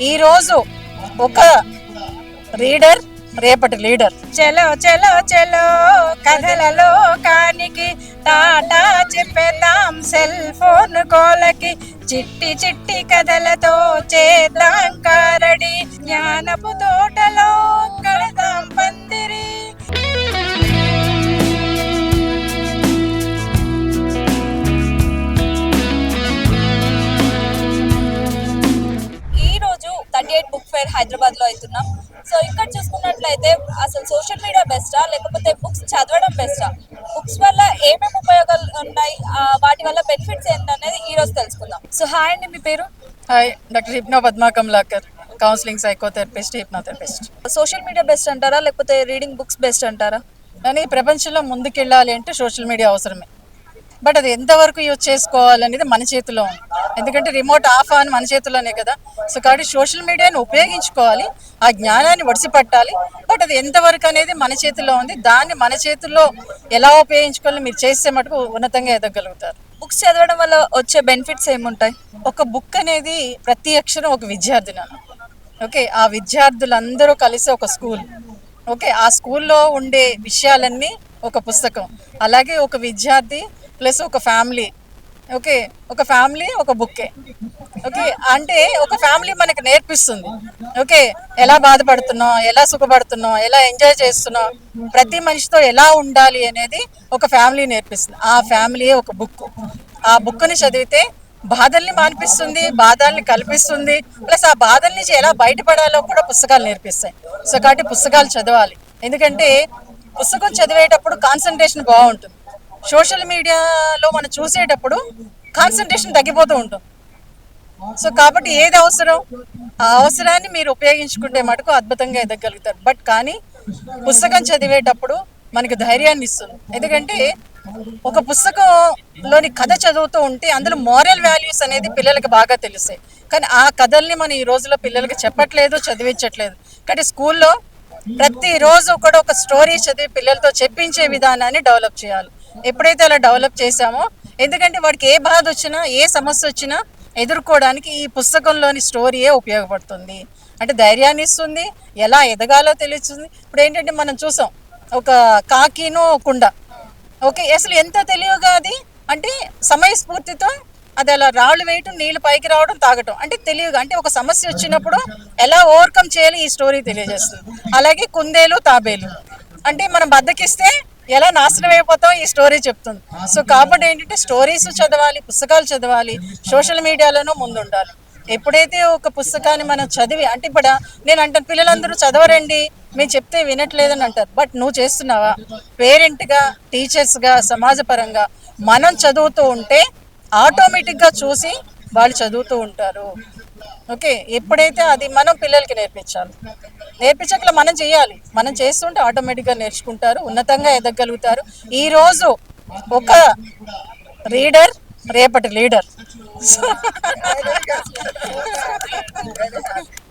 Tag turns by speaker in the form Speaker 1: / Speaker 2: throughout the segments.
Speaker 1: ఈరోజు ఒక రీడర్ రేపటి లీడర్. చలో చలో చలో కథలలో కానికి టాటా చెప్పేద్దాం. సెల్ ఫోన్ కోలకి చిట్టి చిట్టి కథలతో చేద్దాం. కారడి జ్ఞానపు తోటలో కడదాం. పందిరి
Speaker 2: లో అవుతున్నాం. సో ఇక్కడ చూసుకున్నట్లయితే అసలు సోషల్ మీడియా బెస్టా లేకపోతే బుక్స్ చదవడం బెస్టా బుక్స్ వల్ల ఏమేమి ఉపయోగాలు ఉన్నాయి? వాటి వల్ల బెనిఫిట్స్ ఏంటనేది ఈ రోజు తెలుసుకుందాం. సో హాయ్ అండి మీ పేరు?
Speaker 1: Hi doctor hypno Padma Kamalakar counselling psychotherapist hypnotherapist
Speaker 2: social media best అంటారా? లేకపోతే రీడింగ్ బుక్స్ బెస్ట్ అంటారా?
Speaker 1: కానీ ప్రపంచంలో ముందుకెళ్ళాలి అంటే సోషల్ మీడియా అవసరమే. బట్ అది ఎంతవరకు యూజ్ చేసుకోవాలనేది మన చేతిలో ఉంది. ఎందుకంటే రిమోట్ ఆఫ్ అని మన చేతిలోనే కదా. సో కాబట్టి సోషల్ మీడియాని ఉపయోగించుకోవాలి ఆ జ్ఞానాన్ని ఒడిసిపట్టాలి. బట్ అది ఎంతవరకు అనేది మన చేతిలో ఉంది. దాన్ని మన చేతుల్లో ఎలా ఉపయోగించుకోవాలి మీరు చేస్తే మటుకు ఉన్నతంగా ఎదగలుగుతారు
Speaker 2: బుక్స్ చదవడం వల్ల వచ్చే బెనిఫిట్స్ ఏముంటాయి?
Speaker 1: ఒక బుక్ అనేది ప్రతి అక్షరం ఒక విద్యార్థి నన్ను ఓకే ఆ విద్యార్థులందరూ కలిసి ఒక స్కూల్. ఓకే ఆ స్కూల్లో ఉండే విషయాలన్నీ ఒక పుస్తకం. అలాగే ఒక విద్యార్థి ప్లస్ ఒక ఫ్యామిలీ. ఓకే ఒక ఫ్యామిలీ ఒక బుక్కే. ఓకే అంటే ఒక ఫ్యామిలీ మనకి నేర్పిస్తుంది. ఓకే ఎలా బాధపడుతున్నాం ఎలా సుఖపడుతున్నాం ఎలా ఎంజాయ్ చేస్తున్నాం ప్రతి మనిషితో ఎలా ఉండాలి అనేది ఒక ఫ్యామిలీ నేర్పిస్తుంది. ఆ ఫ్యామిలీ ఒక బుక్. ఆ బుక్ని చదివితే బాధల్ని మాన్పిస్తుంది బాధల్ని కల్పిస్తుంది ప్లస్ ఆ బాధల నుంచి ఎలా బయటపడాలో కూడా పుస్తకాలు నేర్పిస్తాయి. సో కాబట్టి పుస్తకాలు చదవాలి. ఎందుకంటే పుస్తకం చదివేటప్పుడు కాన్సన్ట్రేషన్ బాగుంటుంది. సోషల్ మీడియాలో మనం చూసేటప్పుడు కాన్సన్ట్రేషన్ తగ్గిపోతూ ఉంటుంది. సో కాబట్టి ఏది అవసరం? ఆ అవసరాన్ని మీరు ఉపయోగించుకుంటే మటుకు అద్భుతంగా ఎదగలుగుతారు. బట్ కానీ పుస్తకం చదివేటప్పుడు మనకి ధైర్యాన్ని ఇస్తుంది. ఎందుకంటే ఒక పుస్తకంలోని కథ చదువుతూ ఉంటే అందులో మోరల్ వాల్యూస్ అనేది పిల్లలకి బాగా తెలుస్తాయి. కానీ ఆ కథల్ని మనం ఈ రోజుల్లో పిల్లలకి చెప్పట్లేదు చదివించట్లేదు. కానీ స్కూల్లో ప్రతిరోజు కూడా ఒక స్టోరీ చదివి పిల్లలతో చెప్పించే విధానాన్ని డెవలప్ చేయాలి. ఎప్పుడైతే అలా డెవలప్ చేశామో ఎందుకంటే వాడికి ఏ బాధ వచ్చినా ఏ సమస్య వచ్చినా ఎదుర్కోవడానికి ఈ పుస్తకంలోని స్టోరీయే ఉపయోగపడుతుంది. అంటే ధైర్యాన్ని ఇస్తుంది ఎలా ఎదగాలో తెలుస్తుంది. ఇప్పుడు ఏంటంటే మనం చూసాం ఒక కాకిను కుండ. ఓకే అసలు ఎంత తెలివిగా అది? అంటే సమయస్ఫూర్తితో అది అలా రాళ్ళు వేయటం నీళ్ళు పైకి రావడం తాగటం. అంటే తెలివిగా అంటే ఒక సమస్య వచ్చినప్పుడు ఎలా ఓవర్కమ్ చేయాలి ఈ స్టోరీ తెలియజేస్తుంది. అలాగే కుందేలు తాబేలు. అంటే మనం బద్దకిస్తే ఎలా నాశనం అయిపోతాం ఈ స్టోరీ చెప్తుంది. సో కాబట్టి ఏంటంటే స్టోరీస్ చదవాలి పుస్తకాలు చదవాలి సోషల్ మీడియాలోనూ ముందు ఉండాలి ఎప్పుడైతే ఒక పుస్తకాన్ని మనం చదివి అంటే ఇప్పుడు నేను అంటాను పిల్లలందరూ చదవరండి మేము చెప్తే వినట్లేదని అంటారు. బట్ నువ్వు చేస్తున్నావా? పేరెంట్గా టీచర్స్గా సమాజపరంగా మనం చదువుతూ ఉంటే ఆటోమేటిక్గా చూసి వాళ్ళు చదువుతూ ఉంటారు. ఓకే? ఎప్పుడైతే అది మనం పిల్లలకి నేర్పించాలి. నేర్పించకలా మనం చేయాలి. మనం చేస్తుంటే ఆటోమేటిక్గా నేర్చుకుంటారు ఉన్నతంగా ఎదగలుగుతారు. ఈరోజు ఒక రీడర్ రేపటి లీడర్.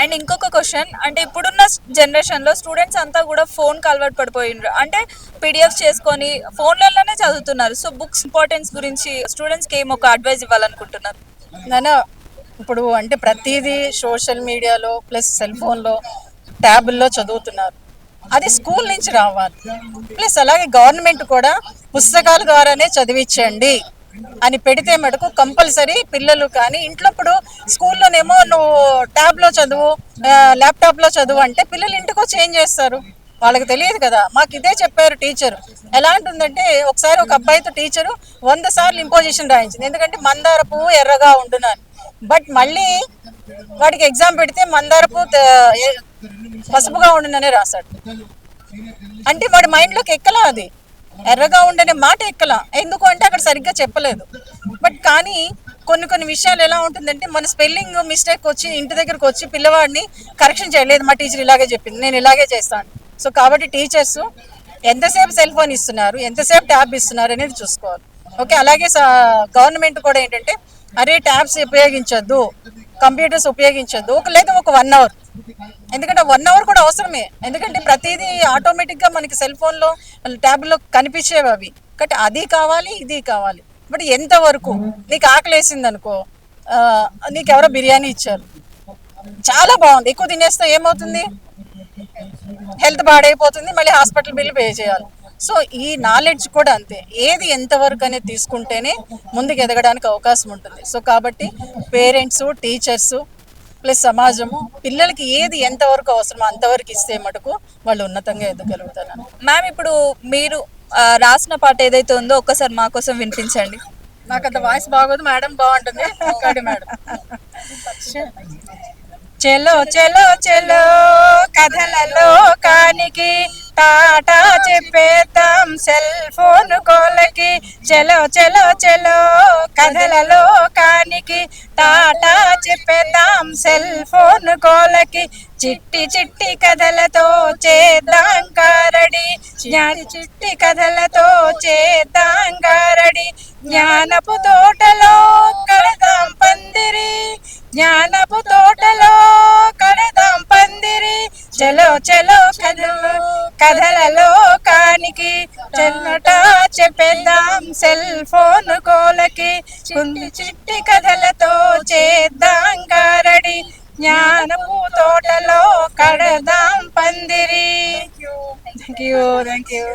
Speaker 2: అండ్ ఇంకొక క్వశ్చన్ అంటే ఇప్పుడున్న జనరేషన్లో స్టూడెంట్స్ అంతా కూడా ఫోన్కి అలవాటు పడిపోయిండ్రు అంటే పీడిఎఫ్ చేసుకొని ఫోన్లలోనే చదువుతున్నారు. సో బుక్స్ ఇంపార్టెన్స్ గురించి స్టూడెంట్స్కి ఏం ఒక అడ్వైస్ ఇవ్వాలనుకుంటున్నారు?
Speaker 1: నాన్న ఇప్పుడు అంటే ప్రతిదీ సోషల్ మీడియాలో ప్లస్ సెల్ ఫోన్లో ట్యాబుల్లో చదువుతున్నారు. అది స్కూల్ నుంచి రావాలి. ప్లస్ అలాగే గవర్నమెంట్ కూడా పుస్తకాల ద్వారానే చదివించండి. అని పెడితే మటుకు కంపల్సరీ పిల్లలు కానీ ఇంట్లో ఇప్పుడు స్కూల్లోనేమో నువ్వు ట్యాబ్లో చదువు ల్యాప్టాప్లో చదువు అంటే పిల్లలు ఇంటికో చేంజ్ చేస్తారు. వాళ్ళకి తెలియదు కదా. మాకు ఇదే చెప్పారు టీచర్. ఎలా ఉంటుందంటే ఒకసారి ఒక అబ్బాయితో టీచరు వంద సార్లు ఇంపోజిషన్ రాయించింది. ఎందుకంటే మందార పువ్వు ఎర్రగా ఉంటున్నాను. బట్ మళ్ళీ వాడికి ఎగ్జామ్ పెడితే మందార పువ్వు పసుపుగా ఉండుననే రాశాడు. అంటే వాడి మైండ్లోకి ఎక్కలా అది? ఎర్రగా ఉండనే మాట ఎక్కల. ఎందుకు అంటే అక్కడ సరిగ్గా చెప్పలేదు. బట్ కానీ కొన్ని కొన్ని విషయాలు ఎలా ఉంటుందంటే మన స్పెల్లింగ్ మిస్టేక్ వచ్చి ఇంటి దగ్గరకు వచ్చి పిల్లవాడిని కరెక్షన్ చేయలేదు. మా టీచర్ ఇలాగే చెప్పింది. నేను ఇలాగే చేస్తాను. సో కాబట్టి టీచర్స్ ఎంతసేపు సెల్ ఫోన్ ఇస్తున్నారు ఎంతసేపు ట్యాబ్ ఇస్తున్నారు అనేది చూసుకోవాలి. ఓకే అలాగే గవర్నమెంట్ కూడా ఏంటంటే అరే ట్యాబ్స్ ఉపయోగించొద్దు కంప్యూటర్స్ ఉపయోగించొద్దు ఒక లేదా ఒక వన్ అవర్. ఎందుకంటే వన్ అవర్ కూడా అవసరమే. ఎందుకంటే ప్రతిదీ ఆటోమేటిక్గా మనకి సెల్ ఫోన్లో ట్యాబ్లో కనిపించేవి అవి. కాబట్టి అది కావాలి ఇది కావాలి. బట్ ఎంతవరకు నీకు ఆకలి వేసింది అనుకో నీకు ఎవరో బిర్యానీ ఇచ్చారు. చాలా బాగుంది. ఎక్కువ తినేస్తే ఏమవుతుంది? హెల్త్ పాడైపోతుంది మళ్ళీ హాస్పిటల్ బిల్ పే చేయాలి. సో ఈ నాలెడ్జ్ కూడా అంతే. ఏది ఎంతవరకు అనేది తీసుకుంటేనే ముందుకు ఎదగడానికి అవకాశం ఉంటుంది. సో కాబట్టి పేరెంట్స్ టీచర్స్ ప్లస్ సమాజము పిల్లలకి ఏది ఎంతవరకు అవసరమో అంతవరకు ఇస్తే మటుకు వాళ్ళు ఉన్నతంగా ఎదగలుగుతారు.
Speaker 2: మ్యామ్ ఇప్పుడు మీరు రాసిన పాట ఏదైతే ఉందో ఒక్కసారి మా కోసం వినిపించండి.
Speaker 1: నాకు అంత వాయిస్ బాగోదు మేడం బాగుంటుంది. మేడం చెలో చెలో చెలో కథలలో కానికి టాటా చెప్పేద్దాం. సెల్ ఫోన్ కోలకి చెలో చెలో చెలో కథలలో కానికి టాటా చెప్పేద్దాం సెల్ ఫోన్ కోలకి చిట్టి చిట్టి కథలతో చేద్దాం కారడి జ్ఞాని చిట్టి కథలతో చేద్దాం కారడి జ్ఞానపు తోటలో కడదాం పందిరి. జ్ఞానపు తోటలో కడదాం పందిరి. చలో చలో కథలు కథలలో కానికి చెన్నట చెప్పేద్దాం సెల్ ఫోన్ కోలకి. కుంది చిట్టి కథలతో చేద్దాం కారడి జ్ఞానపు తోటలో కడదాం పందిరి. థ్యాంక్ యూ థ్యాంక్ యూ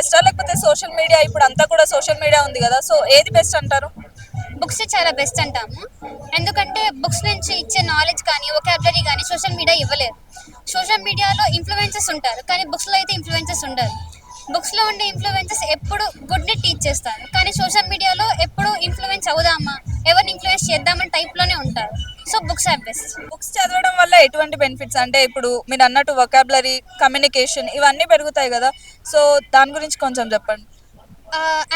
Speaker 2: బెస్టా లేకపోతే సోషల్ మీడియా ఇప్పుడు అంతా కూడా సోషల్ మీడియా ఉంది కదా. సో ఏది బెస్ట్ అంటారు?
Speaker 3: బుక్స్ చాలా బెస్ట్ అంటాము. ఎందుకంటే బుక్స్ నుంచి ఇచ్చే నాలెడ్జ్ కానీ ఒకాబులరీ కానీ సోషల్ మీడియా ఇవ్వలేరు సోషల్ మీడియాలో ఇన్ఫ్లుయెన్సెస్ ఉంటారు. కానీ బుక్స్లో అయితే ఇన్ఫ్లుయెన్సెస్ ఉండరు. బుక్స్లో ఉండే ఇన్ఫ్లుయెన్సెస్ ఎప్పుడు గుడ్ని టీచ్ చేస్తారు. కానీ సోషల్ మీడియాలో ఎప్పుడు ఇన్ఫ్లుయెన్స్ అవుదామా? ఎవరిని ఇన్ఫ్లుయెన్స్ చేద్దామని టైప్లోనే ఉంటారు. So books are best
Speaker 2: books చదవడం వల్ల ఎటువంటి బెనిఫిట్స్ అంటే ఇప్పుడు మీరు అన్నట్టు వొకాబులరీ కమ్యూనికేషన్ ఇవన్నీ పెరుగుతాయి కదా. సో దాని గురించి కొంచెం చెప్పండి.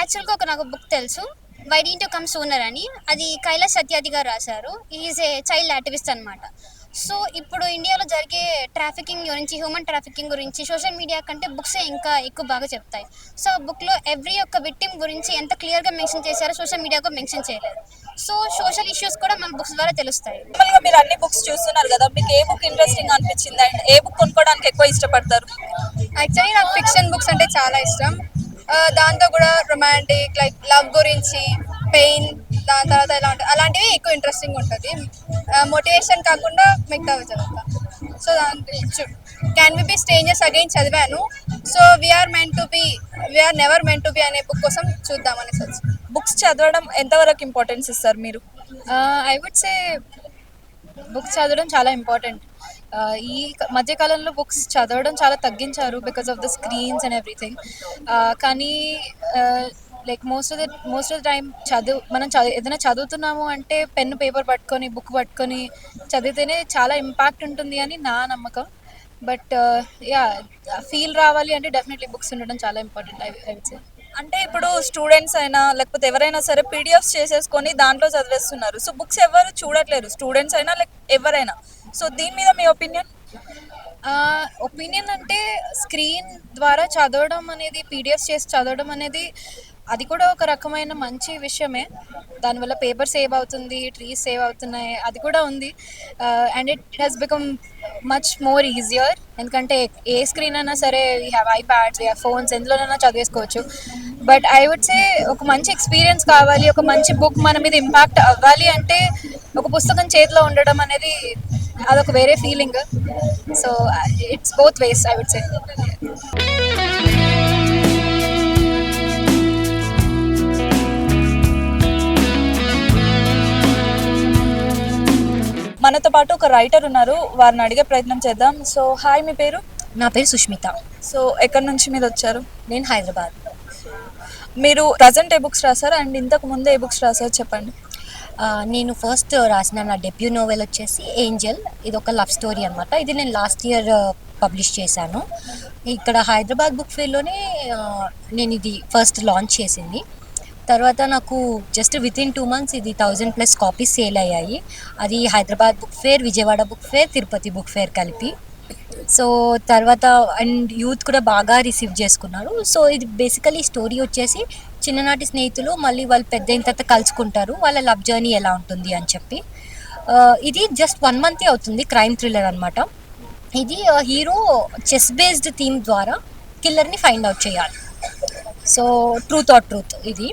Speaker 3: యాక్చువల్గా ఒక నాకు బుక్ తెలుసు. Why didn't to come sooner అని. అది కైలాస్ సత్యార్థి గారు రాశారు. ఈజ్ ఏ చైల్డ్ యాక్టివిస్ట్ అనమాట సో ఇప్పుడు ఇండియాలో జరిగే ట్రాఫికింగ్ గురించి హ్యూమన్ ట్రాఫికింగ్ గురించి సోషల్ మీడియా కంటే బుక్సే ఇంకా ఎక్కువ బాగా చెప్తాయి. సో ఆ బుక్లో ఎవ్రీ ఒక్క విక్టిమ్ గురించి ఎంత క్లియర్గా మెన్షన్ చేశారో సోషల్ మీడియాకు మెన్షన్ చేయలేదు. సో సోషల్ ఇష్యూస్ కూడా మన బుక్స్ ద్వారా తెలుస్తాయి.
Speaker 2: నార్మల్గా మీరు అన్ని బుక్స్ చూస్తున్నారు కదా మీకు ఏ బుక్ ఇంట్రెస్టింగ్ అనిపించింది? అండ్ ఏ బుక్ కొనుక్కోవడానికి ఎక్కువ ఇష్టపడతారు?
Speaker 4: యాక్చువల్లీ నాకు ఫిక్షన్ బుక్స్ అంటే చాలా ఇష్టం. దాంతో కూడా రొమాంటిక్ లైక్ లవ్ గురించి పెయిన్ దాని తర్వాత ఎలా ఉంటుంది? అలాంటివి ఎక్కువ ఇంట్రెస్టింగ్ ఉంటుంది. మోటివేషన్ కాకుండా మిగతావి చదువుతా. సో దాంట్లో can we be strangers again చదివాను. So we're meant to be we're never meant to be అనే బుక్ కోసం చూద్దామని
Speaker 2: బుక్స్ చదవడం ఎంతవరకు ఇంపార్టెన్స్ ఇస్తారు మీరు?
Speaker 5: ఐ వుడ్ సే బుక్స్ చదవడం చాలా ఇంపార్టెంట్ ఈ మధ్యకాలంలో బుక్స్ చదవడం చాలా తగ్గించారు because of the screens and everything కానీ like most of the most of the time చదువు మనం చదువు ఏదైనా చదువుతున్నాము అంటే పెన్ పేపర్ పట్టుకొని బుక్ పట్టుకొని చదివితేనే చాలా ఇంపాక్ట్ ఉంటుంది అని నా నమ్మకం. బట్ యా ఫీల్ రావాలి అంటే డెఫినెట్లీ బుక్స్ ఉండడం చాలా important I I would say
Speaker 2: అంటే ఇప్పుడు స్టూడెంట్స్ అయినా లేకపోతే ఎవరైనా సరే పీడిఎఫ్స్ చేసేసుకొని దాంట్లో చదివేస్తున్నారు. సో బుక్స్ ఎవరు చూడట్లేరు స్టూడెంట్స్ అయినా లైక్ ఎవరైనా. సో దీని మీద మీ ఒపీనియన్
Speaker 5: ఒపీనియన్ అంటే స్క్రీన్ ద్వారా చదవడం అనేది పీడిఎఫ్ చేసి చదవడం అనేది అది కూడా ఒక రకమైన మంచి విషయమే. దానివల్ల పేపర్ సేవ్ అవుతుంది ట్రీస్ సేవ్ అవుతున్నాయి అది కూడా ఉంది. And it has become much more easier ఎందుకంటే ఏ స్క్రీన్ అయినా సరే we have iPads we have phones ఎందులోనైనా చదివేసుకోవచ్చు. బట్ ఐ వుడ్ సే ఒక మంచి ఎక్స్పీరియన్స్ కావాలి ఒక మంచి బుక్ మన మీద ఇంపాక్ట్ అవ్వాలి అంటే ఒక పుస్తకం చేతిలో ఉండడం అనేది అదొక వేరే feeling so it's both ways I would say
Speaker 2: మనతో పాటు ఒక రైటర్ ఉన్నారు. వారిని అడిగే ప్రయత్నం చేద్దాం. సో హాయ్ మీ పేరు?
Speaker 6: నా పేరు సుష్మిత.
Speaker 2: సో ఎక్కడి నుంచి మీరు వచ్చారు?
Speaker 6: నేను హైదరాబాద్.
Speaker 2: మీరు ప్రజెంట్ ఏ బుక్స్ రాశారు? అండ్ ఇంతకు ముందు ఏ బుక్స్ రాశారు? చెప్పండి.
Speaker 6: నేను ఫస్ట్ రాసిన నా డెబ్యూ నోవెల్ వచ్చేసి ఏంజల్ ఇది ఒక లవ్ స్టోరీ అనమాట ఇది నేను లాస్ట్ ఇయర్ పబ్లిష్ చేశాను. ఇక్కడ హైదరాబాద్ బుక్ ఫేర్లోనే నేను ఇది ఫస్ట్ లాంచ్ చేసింది. తర్వాత నాకు just with in two months ఇది థౌజండ్ ప్లస్ కాపీస్ సేల్ అయ్యాయి. అది Hyderabad book fair Vijayawada book fair Tirupati book fair కలిపి. సో తర్వాత అండ్ యూత్ కూడా బాగా రిసీవ్ చేసుకున్నారు. సో ఇది బేసికలీ స్టోరీ వచ్చేసి చిన్ననాటి స్నేహితులు మళ్ళీ వాళ్ళు పెద్ద అయిన తర్వాత కలుసుకుంటారు. వాళ్ళ లవ్ జర్నీ ఎలా ఉంటుంది అని చెప్పి. Uh, ఇది జస్ట్ వన్ మంత్ అవుతుంది క్రైమ్ థ్రిల్లర్ అనమాట ఇది హీరో చెస్ బేస్డ్ థీమ్ ద్వారా కిల్లర్ని ఫైండ్ అవుట్ చేయాలి. సో ట్రూత్ ఆర్ ట్రూత్ ఇది.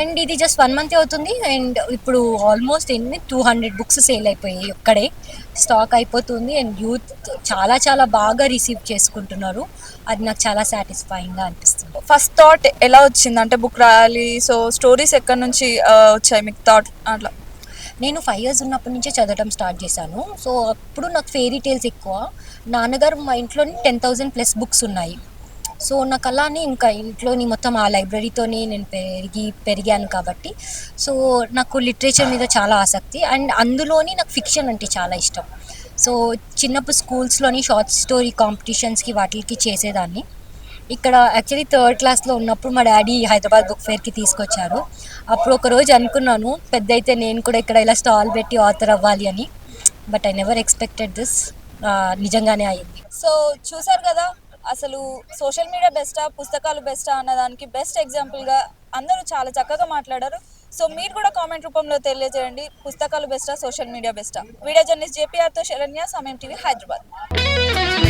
Speaker 6: అండ్ ఇది జస్ట్ వన్ మంత్ అవుతుంది. అండ్ ఇప్పుడు ఆల్మోస్ట్ ఎన్ని? టూ హండ్రెడ్ బుక్స్ సేల్ అయిపోయాయి ఒక్కడే స్టాక్ అయిపోతుంది అండ్ యూత్ చాలా చాలా బాగా రిసీవ్ చేసుకుంటున్నారు. అది నాకు చాలా సాటిస్ఫైయింగ్గా అనిపిస్తుంది.
Speaker 2: ఫస్ట్ థాట్ ఎలా వచ్చింది? అంటే బుక్ రాయాలి సో స్టోరీస్ ఎక్కడి నుంచి ఆ, వచ్చాయి? మీకు థాట్ అట్లా?
Speaker 6: నేను ఫైవ్ ఇయర్స్ ఉన్నప్పటి నుంచే చదవడం స్టార్ట్ చేశాను. సో అప్పుడు నాకు ఫెయిరీ టేల్స్ ఎక్కువ. నాన్నగారు మా ఇంట్లోని టెన్ థౌజండ్ ప్లస్ బుక్స్ ఉన్నాయి. సో నాకు కళని ఇంకా ఇంట్లోని మొత్తం ఆ లైబ్రరీతోనే నేను పెరిగి పెరిగాను కాబట్టి. సో నాకు లిటరేచర్ మీద చాలా ఆసక్తి. అండ్ అందులోని నాకు ఫిక్షన్ అంటే చాలా ఇష్టం. సో చిన్నప్పుడు స్కూల్స్లోని షార్ట్ స్టోరీ కాంపిటీషన్స్కి వాటికి చేసేదాన్ని. ఇక్కడ యాక్చువల్లీ థర్డ్ క్లాస్లో ఉన్నప్పుడు మా డాడీ హైదరాబాద్ బుక్ ఫేర్కి తీసుకొచ్చారు. అప్పుడు ఒక రోజు అనుకున్నాను పెద్ద అయితే నేను కూడా ఇక్కడ ఇలా స్టాల్ పెట్టి ఆథర్ అవ్వాలి అని. But I never expected this. నిజంగానే అయింది.
Speaker 2: సో చూసారు కదా అసలు సోషల్ మీడియా బెస్టా పుస్తకాలు బెస్టా అన్నదానికి బెస్ట్ ఎగ్జాంపుల్గా అందరూ చాలా చక్కగా మాట్లాడారు. సో మీరు కూడా కామెంట్ రూపంలో తెలియజేయండి పుస్తకాలు బెస్టా సోషల్ మీడియా బెస్టా? వీడియో జర్నలిస్ట్ జేపీఆర్తో శరణ్య సమయం టీవీ హైదరాబాద్.